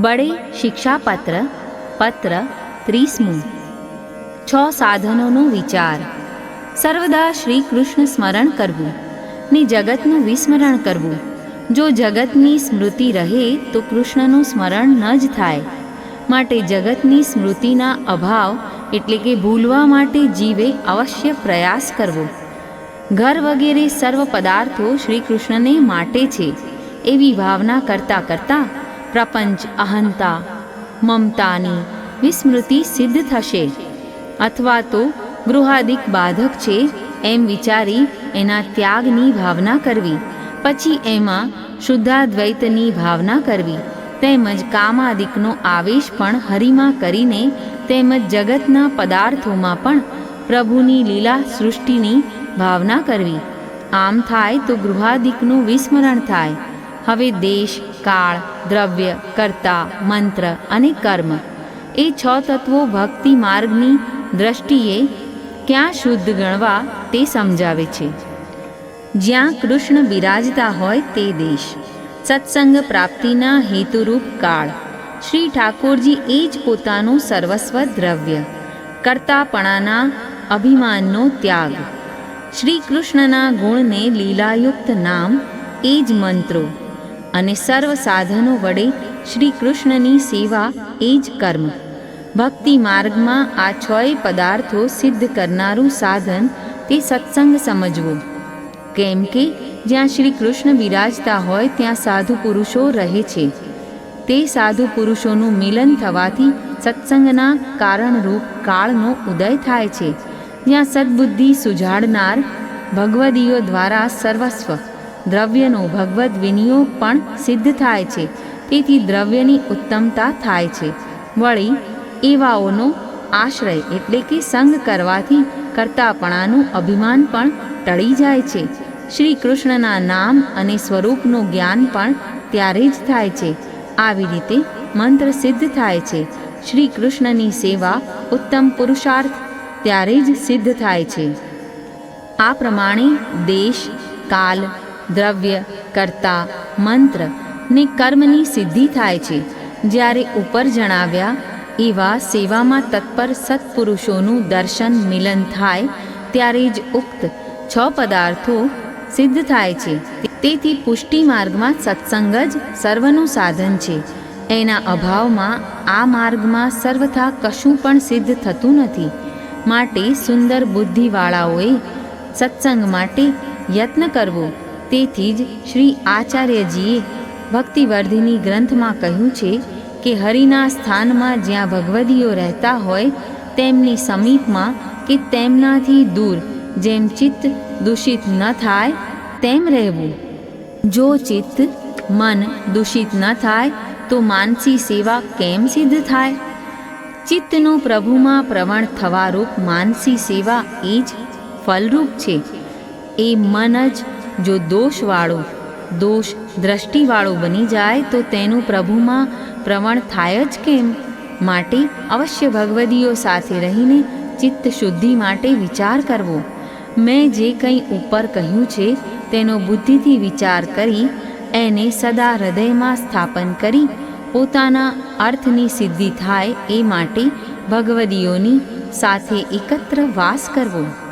બળે શિક્ષાપત્ર પત્ર ત્રીસમું છ સાધનોનો વિચાર સર્વદા શ્રી કૃષ્ણ સ્મરણ કરવું ને જગતનું વિસ્મરણ કરવું જો જગતની સ્મૃતિ રહે તો કૃષ્ણનું સ્મરણ ન જ થાય માટે જગતની સ્મૃતિના અભાવ એટલે કે ભૂલવા માટે જીવે અવશ્ય પ્રયાસ કરવો. ઘર વગેરે સર્વ પદાર્થો શ્રી કૃષ્ણને માટે છે, એવી ભાવના કરતાં કરતાં પ્રપંચ અહંતા, મમતાની વિસ્મૃતિ સિદ્ધ થશે. અથવા તો ગૃહાદિક બાધક છે એમ વિચારી એના ત્યાગની ભાવના કરવી. પછી એમાં શુદ્ધાદ્વૈતની ભાવના કરવી. તેમજ કામાદિકનો આવેશ પણ હરિમાં કરીને તેમજ જગતના પદાર્થોમાં પણ પ્રભુની લીલા સૃષ્ટિની ભાવના કરવી. આમ થાય તો ગૃહાદિકનું વિસ્મરણ થાય. હવે દેશ, કાળ, દ્રવ્ય, કર્તા, મંત્ર અને કર્મ. એ છ તત્વો ભક્તિ માર્ગની દ્રષ્ટિએ ક્યાં શુદ્ધ ગણવા તે સમજાવે છે. જ્યાં કૃષ્ણ બિરાજતા હોય તે દેશ. સત્સંગ પ્રાપ્તિના હેતુરૂપ કાળ. શ્રી ઠાકોરજી એ જ પોતાનું સર્વસ્વ દ્રવ્ય. કર્તાપણાના અભિમાનનો ત્યાગ. શ્રી કૃષ્ણના ગુણને લીલાયુક્ત નામ એ જ મંત્રો. અને સર્વ સાધનો વડે શ્રી કૃષ્ણની સેવા એ જ કર્મ. ભક્તિ માર્ગમાં આ છય પદાર્થો સિદ્ધ કરનારું સાધન તે સત્સંગ સમજવો. કેમ કે જ્યાં શ્રી કૃષ્ણ બિરાજતા હોય ત્યાં સાધુ પુરુષો રહે છે. તે સાધુ પુરુષોનું મિલન થવાથી સત્સંગના કારણરૂપ કાળનો ઉદય થાય છે. જ્યાં સદબુદ્ધિ સુજાડનાર ભગવદીઓ દ્વારા સર્વસ્વ દ્રવ્યનો ભગવદ્ વિનિયોગ પણ સિદ્ધ થાય છે. તેથી દ્રવ્યની ઉત્તમતા થાય છે. વળી, એવાઓનો આશ્રય એટલે કે સંગ કરવાથી કરતાપણાનું અભિમાન પણ ટળી જાય છે. શ્રી કૃષ્ણના નામ અને સ્વરૂપનું જ્ઞાન પણ ત્યારે જ થાય છે. આવી રીતે મંત્ર સિદ્ધ થાય છે. શ્રી કૃષ્ણની સેવા ઉત્તમ પુરુષાર્થ ત્યારે જ સિદ્ધ થાય છે. આ પ્રમાણે દેશ, કાલ દ્રવ્ય કર્તા મંત્ર ને કર્મની સિદ્ધિ થાય છે. જ્યારે ઉપર જણાવ્યા, એવા સેવામાં તત્પર સત્પુરુષોનું દર્શન મિલન થાય, ત્યારે જ ઉક્ત છ પદાર્થો સિદ્ધ થાય છે. તેથી પુષ્ટિ માર્ગમાં સત્સંગ જ સર્વનું સાધન છે. એના અભાવમાં આ માર્ગમાં સર્વથા કશું પણ સિદ્ધ થતું નથી. માટે સુંદર બુદ્ધિવાળાઓએ સત્સંગ માટે યત્ન કરવો. તેથી જ શ્રી આચાર્યજીએ ભક્તિવર્ધિની ગ્રંથમાં કહ્યું છે કે હરિના સ્થાનમાં જ્યાં ભગવદીઓ રહેતા હોય, તેમની સમીપમાં કે તેમનાથી દૂર જેમ ચિત્ત દૂષિત ન થાય, તેમ રહેવું. જો ચિત્ત મન દૂષિત ન થાય, તો માનસી સેવા કેમ સિદ્ધ થાય? ચિત્તનું પ્રભુમાં પ્રવણ થવારૂપ માનસી સેવા એ જ ફલરૂપ છે. એ મન જ જો દોષવાળું, દોષ દ્રષ્ટિવાળું બની જાય તો તેનું પ્રભુમાં પ્રવણ થાય જ કેમ? માટે અવશ્ય ભગવદીઓ સાથે રહીને ચિત્ત શુદ્ધિ માટે વિચાર કરવો. મેં જે કંઈ ઉપર કહ્યું છે, તેનો બુદ્ધિથી વિચાર કરી, એને સદા હૃદયમાં સ્થાપન કરી, પોતાના અર્થની સિદ્ધિ થાય એ માટે ભગવદીઓની સાથે એકત્ર વાસ કરવો.